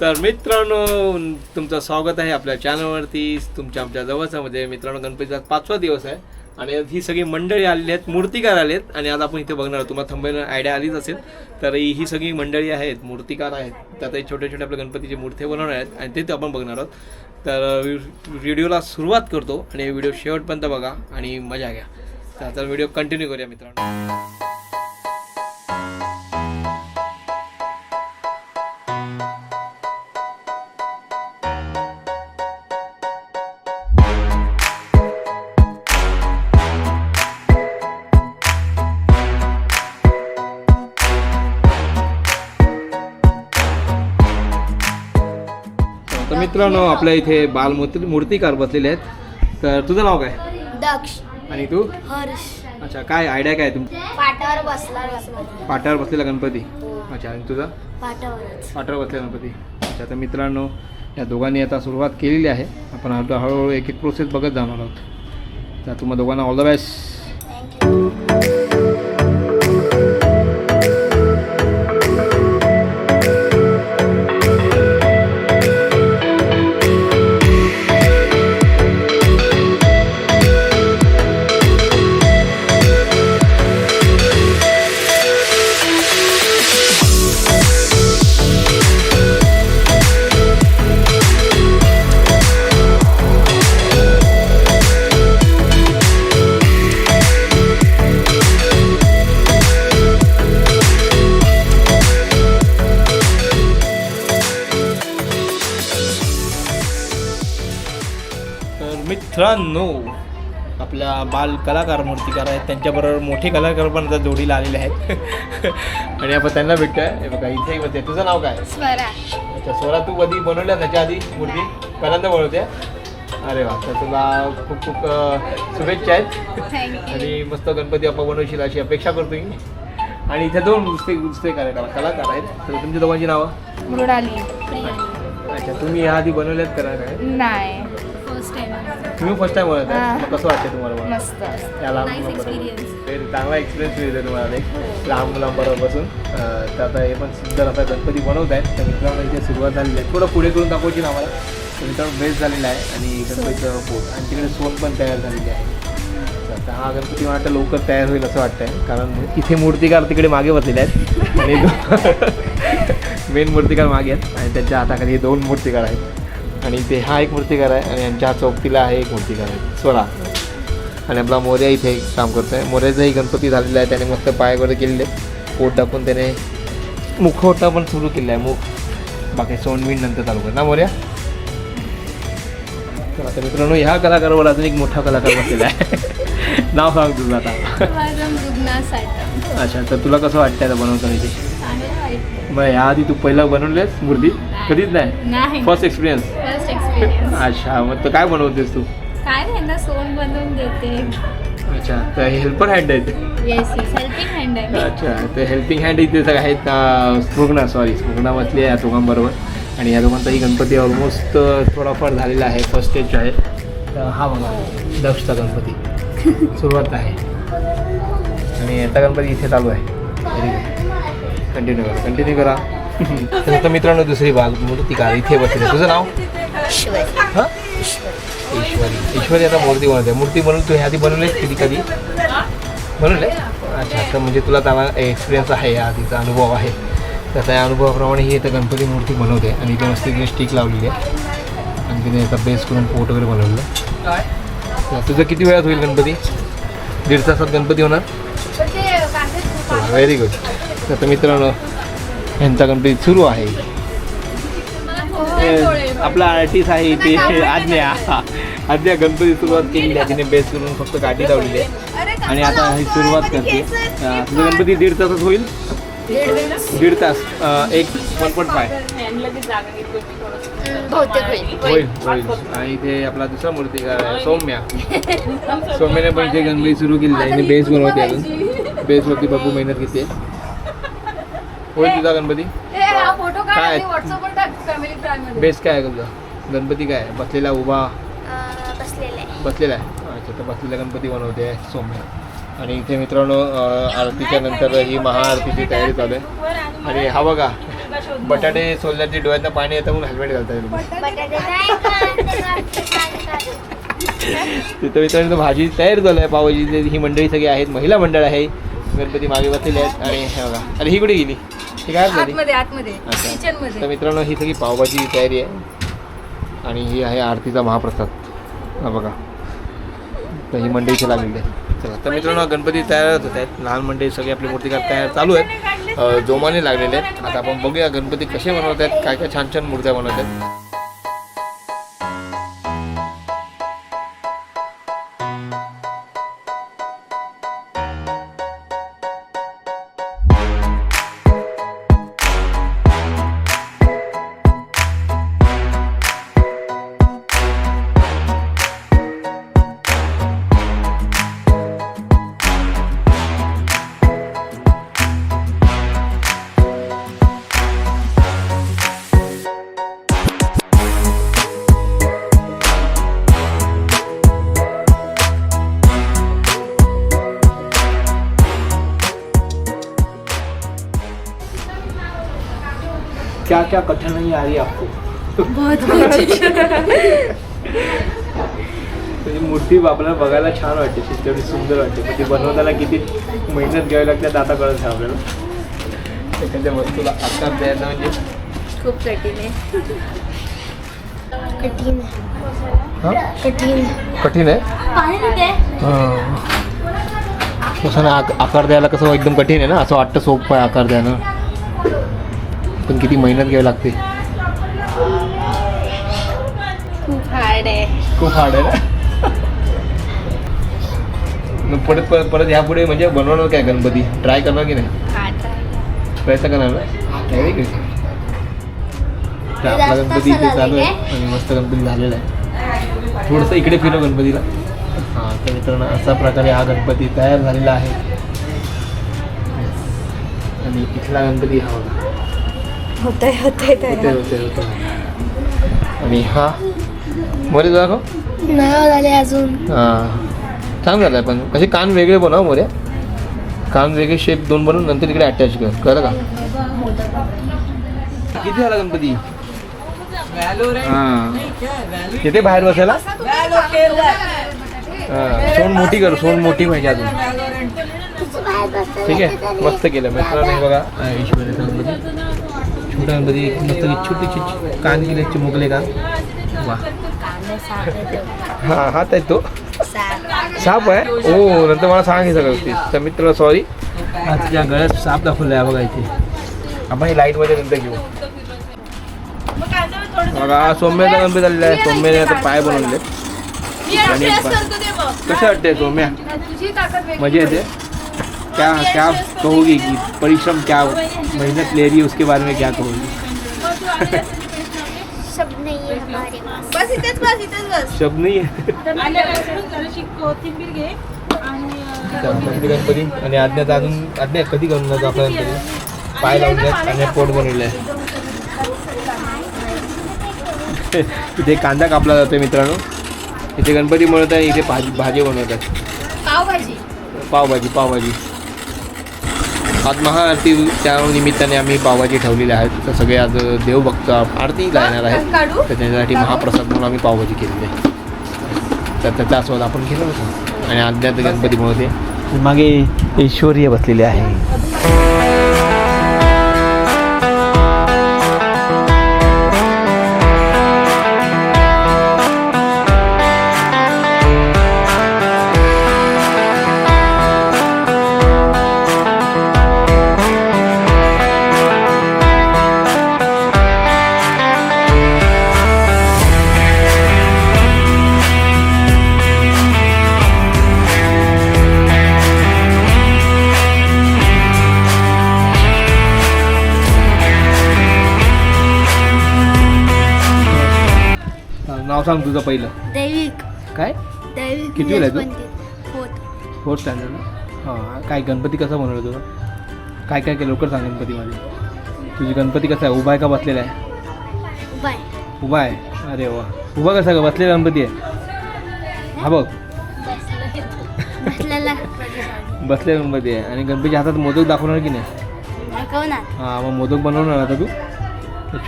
तर मित्रांनो तुमचं स्वागत आहे आपल्या चॅनलवरती तुमच्या आमच्या जवळच्यामध्ये म्हणजे मित्रांनो गणपतीचा पाचवा दिवस आहे. आणि ही सगळी मंडळी आलेली आहेत मूर्तिकार आले आहेत आणि आज आपण इथे बघणार आहोत. तुम्हाला थांबायला आयडिया आलीच असेल. तर ही सगळी मंडळी आहेत मूर्तिकार आहेत. त्यात छोटे छोटे आपल्या गणपतीचे मूर्ती बनवणार आहेत. आणि ते आपण बघणार आहोत. तर व्हिडिओला सुरुवात करतो. आणि व्हिडिओ शेवटपर्यंत बघा आणि मजा घ्या. तर आता व्हिडिओ कंटिन्यू करूया मित्रांनो. मित्रांनो आपल्या इथे बालमूर्ती मूर्तिकार बसलेले आहेत. तर तुझं नाव काय? दक्ष. आणि तू? हर्ष. अच्छा काय आयडिया काय तुम पाटावर बसला गणपती. पाटावर बसलेला गणपती? अच्छा आणि तुझा? पाटावरच पाटावर बसलेला गणपती. अच्छा तर मित्रांनो या दोघांनी आता सुरुवात केलेली आहे. आपण हळू हळूहळू एक एक प्रोसेस बघत जाणार आहोत. तर तुम्हा दोघांना ऑल द बेस्ट मित्रांनो आपल्या बाल कलाकार मूर्तिकार आहेत. त्यांच्याबरोबर मोठे कलाकार पण आता जोडीला आलेले आहेत. आणि आपण त्यांना भेटतोय हे बघा इथे होते तुझं नाव काय? स्वरा. अच्छा स्वरा तू कधी बनवल्या त्याच्या आधी मूर्ती? पहिल्यांदा बनवते? अरे वा तर तुला खूप खूप अं, शुभेच्छा आहेत. आणि मस्त गणपती बाप्पा बनवशील अशी अपेक्षा करतो मी. आणि इथे दोन दुसरे दुसरे कलाकार कलाकार आहेत. तर तुमच्या दोघांची नावं? मृणाली. अच्छा तुम्ही या आधी बनवल्यात करा काय नाही. तुम्ही फर्स्ट टाइम हा. आहे. मग कसं वाटतं तुम्हाला बनवून? मस्त या लहान Nice मुलांबरोबर. experience. ते चांगला एक्सपिरियन्स मिळतो तुम्हाला एक. लहान मुलांबरोबर बसून अं, तर आता हे पण सुंदर आता गणपती बनवत आहेत. तर मित्रांनो इथे सुरुवात झालेली आहे. थोडं पुढे करून दाखवायची ना आम्हाला. तर मित्रांनो बेस झालेला आहे आणि गणपतीचं पोट आणि तिकडे सोन पण तयार झालेली आहे. तर आता हा गणपती मला वाटतं लवकर तयार होईल असं वाटतंय. कारण इथे मूर्तिकार तिकडे मागे बसलेले आहेत. आणि मेन मूर्तिकार मागे आहेत. आणि त्यांच्या हाताखाली हे दोन मूर्तिकार आहेत. आणि इथे हा एक मूर्तिकार आहे आणि यांच्या चौकटीला आहे एक मूर्तिकार आहे. स्वरा आणि आपला मोर्या इथे काम करतो आहे मोर्याचाही गणपती झालेला आहे. त्याने मस्त पाय वगैरे केलेले. पोट टाकून त्याने मुखवटा पण सुरू केलेला आहे. मुख. बाकी सोनवीण नंतर चालू कर ना मोर्या? तर आता मित्रांनो ह्या कलाकारावर अजून एक मोठा कलाकार बसलेला आहे. नाव सांग तुझं आता. अच्छा तर तुला कसं वाटतं आता बनवताना इथे मग ह्याआधी तू पहिलं बनवलेस मूर्ती? कधीच नाही? फर्स्ट एक्सपिरियन्स अच्छा मग तर काय बनवतेस तू? काय नाही ना सोन बनवून देते. अच्छा तर हेल्पर हँड आहेत. येस येस हेल्पिंग हँड आहे अच्छा तर हेल्पिंग हँड इथे सगळे आहेत स्पृग्ना सॉरी बसली आहे या दोघांबरोबर. आणि या दोघांचाही गणपती ऑलमोस्ट थोडाफार झालेला आहे फर्स्ट स्टेज आहे. तर हा बघा दक्षचा गणपती. सुरुवात आहे. आणि याचा गणपती इथे चालू आहे. व्हेरी गुड कंटिन्यू करा कंटिन्यू करा. तर मित्रांनो दुसरी बाग मूर्ती का इथे बसली. तुझं नाव? हां? ईश्वरी. ईश्वरी आता मूर्ती बनवते. मूर्ती बनवून तू ह्या आधी बनवलेस कधी कधी? बनवले अच्छा तर म्हणजे तुला त्याला एक्सपिरियन्स आहे या आधीचा अनुभव आहे. तर त्या अनुभवाप्रमाणे ही इथं गणपती मूर्ती बनवते आणि इथे मस्त तिने स्टिक लावलेली आहे. आणि तिने याचा बेस करून पोट वगैरे बनवलं तर तुझं किती वेळात होईल गणपती? दीड तासात गणपती होणार? व्हेरी गुड तर आता मित्रांनो यांचा गणपती सुरू आहे. आपला आर्टिस्ट आहे इथे आज्ञा. आज्ञा गणपती सुरुवात केलेली आहे तिने बेस करून फक्त गाठी लावलेली आहे. आणि आता ही सुरुवात करते. तुझं गणपती दीड तासात होईल? दीड तास एक वन पॉईंट फाय होईल. होईल आणि इथे आपला दुसरा मूर्तिकार आहे सौम्या. सौम्याने पण इथे गणपती सुरू केलेली आहे. बेस बनवते अजून. बेसवरती बापू मेहनत घेते. होईल तुझा गणपती? काय? व्हॉट्सअपवर टाक फॅमिली प्राईम बेस काय आहे तुझा गणपती काय आहे? बसलेला उभा? बसलेले बसलेला आहे? अच्छा तर बसलेला गणपती बनवते सौम्या. आणि इथे मित्रांनो अं, आरतीच्या नंतर ही महाआरतीची तयारी चालू आहे. आणि हा बघा बटाटे सोलल्याची डोळ्यातनं पाणी येतं म्हणून हेल्मेट घालता येईल बटाटे नाही. तिथं मित्रांनो भाजी तयार झालं आहे. पावभाजी ही मंडळी सगळी आहेत. महिला मंडळ आहे. गणपती मागे बसलेले आहेत. आणि हे बघा अरे ही कुठे गेली? ही काय झाली आतमध्ये आतमध्ये अच्छा. किचन तर मध्ये मित्रांनो ही सगळी पावभाजी तयारी आहे. आणि ही आहे आरतीचा महाप्रसाद. हा बघा. तर ही मंडळीची लागलेली आहे. चला तर मित्रांनो गणपती तयारच होत आहेत लहान मंडळी सगळी आपली मूर्तिकार तयार चालू आहेत अ, जोमाने लागलेले आहेत. आता आपण बघूया गणपती कसे बनवत आहेत काय काय छान छान मूर्त्या बनवत आहेत. क्या क्या कठिनाई आ रही है आपको? म्हणजे मूर्ती आपल्याला बघायला छान वाटते तेवढी सुंदर वाटते. पण ती बनवताना किती मेहनत घ्यावी लागते ते आता कळत आहे आपल्याला. एखाद्या वस्तूला आकार द्यायचा म्हणजे? खूप कठीण आहे. कठीण हा? कठीण. कठीण आहे? आकार द्यायला कसं एकदम कठीण आहे ना असं वाटतं सोपं आहे आकार द्यायला. पण किती मेहनत घ्यावी लागते. खूप हार्ड आहे. खूप हार्ड आहे ना? मग परत परत परत यापुढे म्हणजे बनवणार काय गणपती? ट्राय करणार की नाही? प्रयत्न करणार ना. तर आपला गणपती इथे चालू आहे. आणि मस्त गणपती झालेला आहे. थोडंसं इकडे फिरव गणपतीला. हां तर मित्रांनो अशा प्रकारे हा गणपती तयार झालेला आहे. आणि इथला गणपती हा बघा. होतंय होतंय होते होते होते आणि हा? मोरे दाखव नाही झाले अजून. हां. छान झालं आहे पण. कसे कान वेगळे बनव मोरे. कान वेगळे शेप दोन बनवून नंतर इकडे अटॅच कर. कळलं का? किती झाला गणपती? हां. तिथे बाहेर बसायला? हां. सोंड मोठी कर सोंड मोठी पाहिजे अजून. ठीक आहे. मस्त केलं. मित्रांनो हे बघा. गणपती छोटा गणपती मस्त छोटी छोटी कान केले चिमुकले का? वा. हा हात आहे तो. साप आहे. ओ नंतर मला सांग हे सगळं गोष्टी. तर मित्र सॉरी तुझ्या गळ्यात साप दाखवला आहे बघा इथे. आपण हे लाईटमध्ये नंतर घेऊ. बघा सौम्याचा गणपती झालेला आहे. सौम्याने आता पाय बनवले आणि कसं वाटतंय सौम्या? मजा येते? क्या क्या कहोगी कि परिश्रम क्या मेहनत ले रही है उसके बारे में क्या कहोगी? सब नहीं है हमारे पास। बस इथेच बस इथेच बस। शब्द नाही आहे गणपती गणपती आणि आज्ञात अजून आज्ञा कधी करून जातो आपला गणपती पाय लावून द्यात आणि पोट बनवलं आहे. इथे कांदा कापला जातोय मित्रांनो. इथे गणपती बनवत आहे इथे भाजी भाजी बनवतात. पावभाजी. पावभाजी पावभाजी. आज महाआरती त्या निमित्ताने आम्ही पावभाजी ठेवलेली आहेत तर सगळे आज देवभक्त आरतीला येणार आहेत. तर त्याच्यासाठी महाप्रसाद म्हणून आम्ही पावभाजी केलेली आहे. तर त्याचा आस्वाद आपण केला होता. आणि अज्ञात गणपती बनवते मागे ऐश्वर्य बसलेले आहे. नाव सांग तुझं पहिलं. दैविक. काय? दैविक कितवीला आहे तू? फोर्थ. स्टँडर्ड हां काय गणपती कसा बनवला तुझा? काय काय केलं? लवकर सांग गणपतीमध्ये. तुझी गणपती कसा आहे? उभा आहे का बसलेला आहे? बाय उभा आहे? अरे वा. उभा कसा का? बसलेला गणपती आहे? हा बघ. बसलेला. बसलेला गणपती आहे. आणि गणपतीच्या हातात मोदक दाखवणार की नाही? दाखवणार. हां मग मोदक बनवणार आता तू?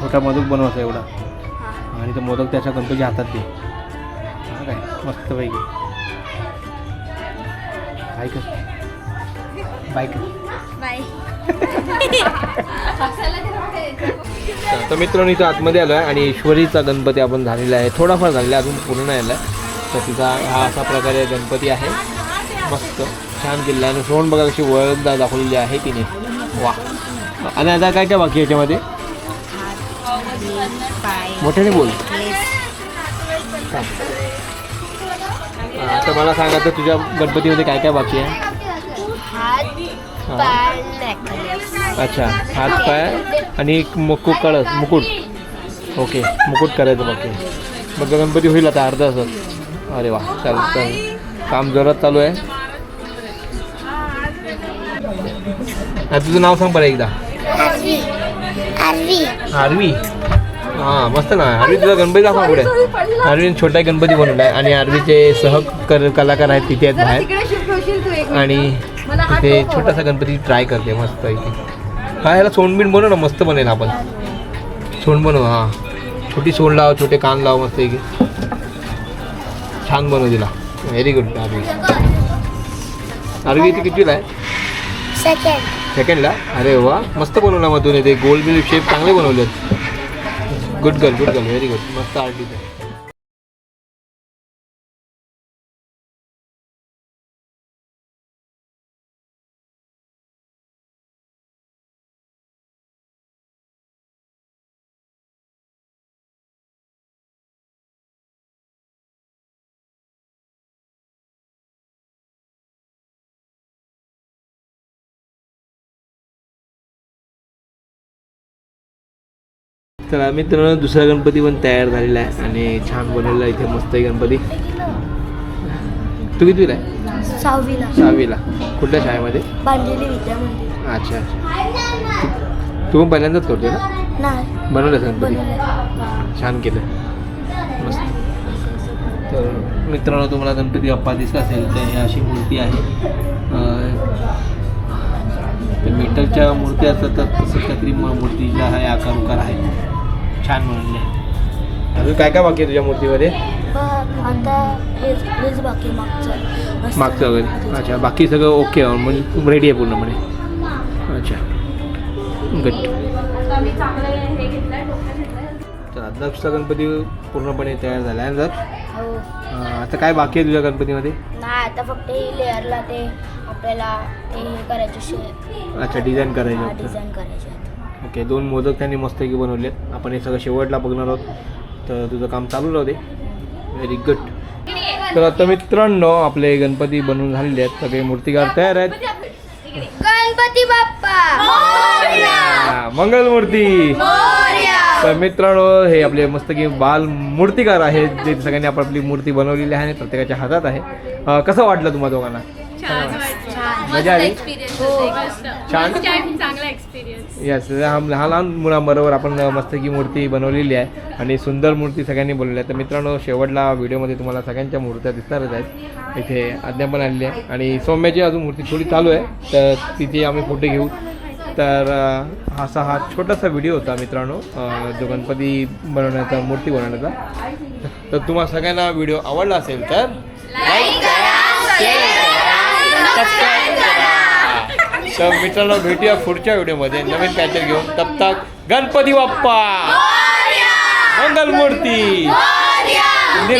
छोटा मोदक बनवायचा एवढा. हा. आणि तो मोदक त्याच्या गणपतीच्या हातात दे हा काय? मस्त पैकी काय कर. तर मित्रांनो इथं आतमध्ये आलो आहे आणि ईश्वरीचा गणपती आपण झालेला आहे. थोडाफार झालेला आहे अजून पूर्ण नाही आला. आहे तर तिचा हा असा प्रकारे गणपती आहे. मस्त. छान केलेला आहे. आणि सोन बघा कशी वळद दाखवलेली आहे तिने. वा. आणि आता काय काय बाकी आहे याच्यामध्ये? मोठ्याने बोल? हा, तर मला सांगा तर तुझ्या गणपतीमध्ये काय काय बाकी आहे? हा. अच्छा हात पाय आणि एक मुकुट कळस मुकुट. ओके मुकुट करायचं बाकी मग गणपती होईल आता अर्धा तासात. अरे वा चालेल चालेल. काम जोरात चालू आहे. आता तुझं नाव सांग बरं एकदा. आरवी. आरवी. हां मस्त ना. आरवी तुझा गणपती दाखवा पुढे. आरवीने छोटा गणपती बनवला आहे आणि आरवीचे सह कर कलाकार आहेत तिथे आहेत बाहेर. तू आणि तिथे छोटासा गणपती ट्राय करते मस्त इथे हा ह्याला सोंडबीण बनव ना मस्त बनेल आपण. सोंड बनव हा. छोटी सोंड लाव छोटे कान लाव मस्त इथे छान बनव दिला व्हेरी गुड आरवी आरवी इथे कितीला आहे? सेकंड सेकंडला अरे वा मस्त बनवला मधून इथे गोल बिल शेप चांगले बनवलेत. Good girl good girl very good मस्त आर्टिस्ट आहे तर मित्रांनो दुसरा गणपती पण तयार झालेला आहे आणि छान बनवलेला आहे इथे मस्त आहे गणपती. तू कितवीला आहे? सहावीला. सहावीला. कुठल्या शाळेमध्ये? अच्छा अच्छा. तू- पण पहिल्यांदाच करतोय ना? बनवलं गणपती? छान केलं. मस्त. तर मित्रांनो तुम्हाला गणपती बाप्पा दिसत असेल तर ही अशी मूर्ती आहे. तर मीटरच्या मूर्ती असतात तर तसं काहीतरी म- मूर्तीचा आहे आकार उकार आहे. छान बनवले आहे अजून काय काय बाकी आहे तुझ्या मूर्तीमध्ये? पण आता हेच हेच बाकी मागचं. वगैरे. अच्छा बाकी सगळं ओके आहे, म्हणजे रेडी आहे पूर्णपणे. अच्छा. गुड हे घेतलंय तर दक्षचा गणपती पूर्णपणे तयार झाला आहे दक्ष? हो. आता काय बाकी आहे तुझ्या गणपतीमध्ये? नाही आता फक्त ही लेअरला ते आपल्याला ते हे करायचे शे अच्छा डिझाईन करायचं डिझाईन करायचे. ओके दोन मोदक त्यांनी मस्तपैकी बनवलेत. आपण हे सगळं शेवटला बघणार आहोत. तर तुझं काम चालू राहू दे. व्हेरी गुड तर आता मित्रांनो आपले गणपती बनवून झालेले आहेत. सगळे मूर्तिकार तयार आहेत. गणपती बाप्पा. मंगलमूर्ती तर मित्रांनो हे आपले मस्त की बाल मूर्तिकार आहेत. जे सगळ्यांनी आपापली मूर्ती बनवलेली आहे प्रत्येकाच्या हातात आहे. कसं वाटलं तुम्हाला दोघांना? मजा आली. छान. चांगला एक्सपिरियन्स येस लहान लहान मुलांबरोबर आपण मस्त की मूर्ती बनवलेली आहे आणि सुंदर मूर्ती सगळ्यांनी बनवली आहे. तर मित्रांनो शेवटला व्हिडिओमध्ये तुम्हाला सगळ्यांच्या मूर्त्या दिसणारच आहेत. इथे आज्ञा पण आलेली आहे. आणि सौम्याची अजून मूर्ती थोडी चालू आहे. तर तिथे आम्ही फोटो घेऊ. तर अं, असा हा छोटासा व्हिडिओ होता मित्रांनो अं, जो गणपती बनवण्याचा मूर्ती बनवण्याचा. तर तुम्हाला सगळ्यांना व्हिडिओ आवडला असेल तर तर मित्रांनो भेटूया पुढच्या व्हिडिओमध्ये. नवीन काहीतरी घेऊन. तब तक गणपती बाप्पा. मंगलमूर्ती.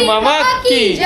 मामा की.